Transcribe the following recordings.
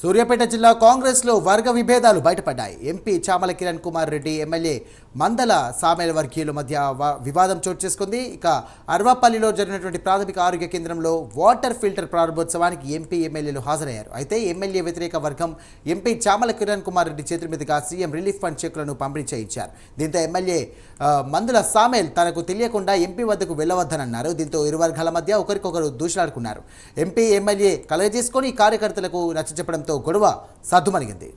సూర్యాపేట జిల్లా కాంగ్రెస్లో వర్గ విభేదాలు బయటపడ్డాయి. ఎంపీ చామల కిరణ్ కుమార్ రెడ్డి ఎమ్మెల్యే మందల సామేల వర్గీయుల మధ్య వివాదం చోటు చేసుకుంది. ఇక అర్వాపల్లిలో జరిగినటువంటి ప్రాథమిక ఆరోగ్య కేంద్రంలో వాటర్ ఫిల్టర్ ప్రారంభోత్సవానికి ఎంపీ ఎమ్మెల్యేలు హాజరయ్యారు. అయితే ఎమ్మెల్యే వ్యతిరేక వర్గం ఎంపీ చామల కిరణ్ కుమార్ రెడ్డి చేతుల మీదుగా సీఎం రిలీఫ్ ఫండ్ చెక్కులను పంపిణీ చేయించారు. దీంతో ఎమ్మెల్యే మందుల సామేల్ తనకు తెలియకుండా ఎంపీ వద్దకు వెళ్ళవద్దనన్నారు. దీంతో ఇరు వర్గాల మధ్య ఒకరికొకరు దూషలాడుకున్నారు ఎంపీ ఎమ్మెల్యే కలగజేసుకొని కార్యకర్తలకు నచ్చజెప్పడంతో గొడవ సద్దుమణిగింది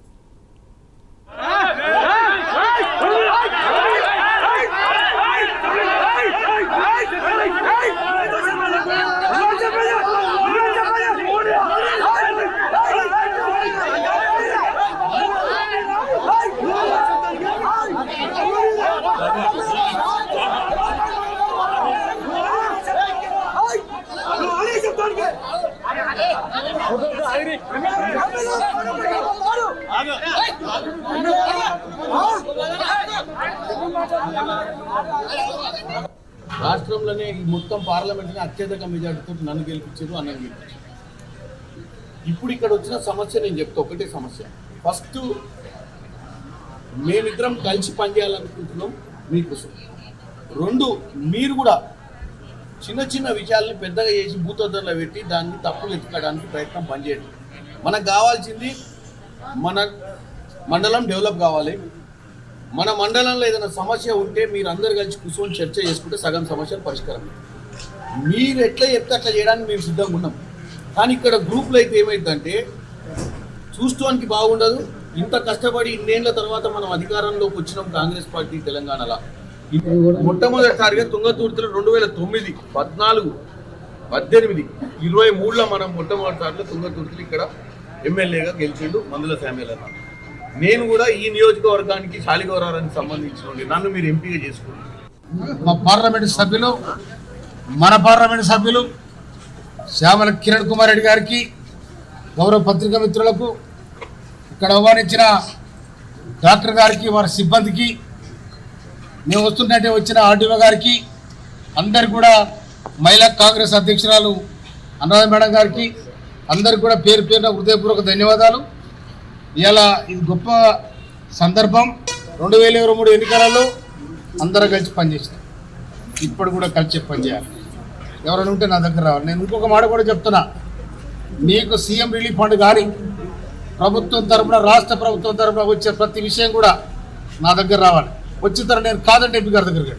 రాష్ట్రంలోనే ఈ మొత్తం పార్లమెంట్ని అత్యధిక మెజార్టీతో నన్ను గెలిపించారు అన్నది గెలిపించారు. ఇప్పుడు ఇక్కడ వచ్చిన సమస్య నేను చెప్తా ఒకటే సమస్య. ఫస్ట్ మేమిద్దరం కలిసి పనిచేయాలనుకుంటున్నాం మీకోసం. రెండు మీరు కూడా చిన్న చిన్న విషయాల్ని పెద్దగా చేసి భూతద్దంలో పెట్టి దాన్ని తప్పులు ఎత్తుకోవడానికి ప్రయత్నం పనిచేయడం మనకు కావాల్సింది మన మండలం డెవలప్ కావాలి. మన మండలంలో ఏదైనా సమస్య ఉంటే మీరు అందరు కలిసి కూర్చొని చర్చ చేసుకుంటే సగం సమస్యలు పరిష్కారం. మీరు ఎట్లా చెప్తే అట్లా చేయడానికి మేము సిద్ధంగా ఉన్నాం. కానీ ఇక్కడ గ్రూప్లో అయితే ఏమైందంటే చూసుకోవడానికి బాగుండదు. ఇంత కష్టపడి ఇన్నేళ్ళ తర్వాత మనం అధికారంలోకి వచ్చినాం కాంగ్రెస్ పార్టీ తెలంగాణలో. మొట్టమొదటిసారిగా తుంగతుర్తిలో రెండు వేల తొమ్మిది పద్నాలుగు పద్దెనిమిది ఇరవై మూడులో మనం మొట్టమొదటిసారిలో తుంగతుర్తిలో ఇక్కడ ఎమ్మెల్యేగా గెలిచిండు మందుల శామ్యుల నేను కూడా ఈ నియోజకవర్గానికి శాలిగౌరానికి సంబంధించిన నన్ను మీరు ఎంపీగా చేసుకోండి. మా పార్లమెంట్ సభ్యులు మన పార్లమెంట్ సభ్యులు శ్యామల కిరణ్ కుమార్ రెడ్డి గారికి గౌరవ పత్రికా మిత్రులకు ఇక్కడ ఆహ్వానించిన డాక్టర్ గారికి వారి సిబ్బందికి మేము వస్తున్నట్టే వచ్చిన ఆర్డీఓ గారికి అందరు కూడా మహిళా కాంగ్రెస్ అధ్యక్షురాలు అనురాధ మేడం గారికి అందరికి కూడా పేరు పేరున హృదయపూర్వక ధన్యవాదాలు. ఇలా ఇది గొప్ప సందర్భం రెండు వేల ఇరవై మూడు ఎన్నికలలో అందరూ కలిసి పనిచేస్తాం ఇప్పుడు కూడా కలిసి పనిచేయాలి ఎవరైనా ఉంటే నా దగ్గర రావాలి. నేను ఇంకొక మాట కూడా చెప్తున్నా. మీకు సీఎం రిలీఫ్ ఫండ్ కానీ ప్రభుత్వం తరఫున రాష్ట్ర ప్రభుత్వం తరపున వచ్చే ప్రతి విషయం కూడా నా దగ్గర రావాలి. వచ్చిన తర్వాత నేను కాదంటే ఎంపీ గారి దగ్గరికి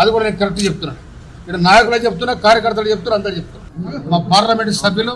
అది కూడా నేను కరెక్ట్ చెప్తున్నాను. ఇక్కడ నాయకులే చెప్తున్నా కార్యకర్తలు చెప్తున్నా అందరు చెప్తున్నా మా పార్లమెంట్ సభ్యులు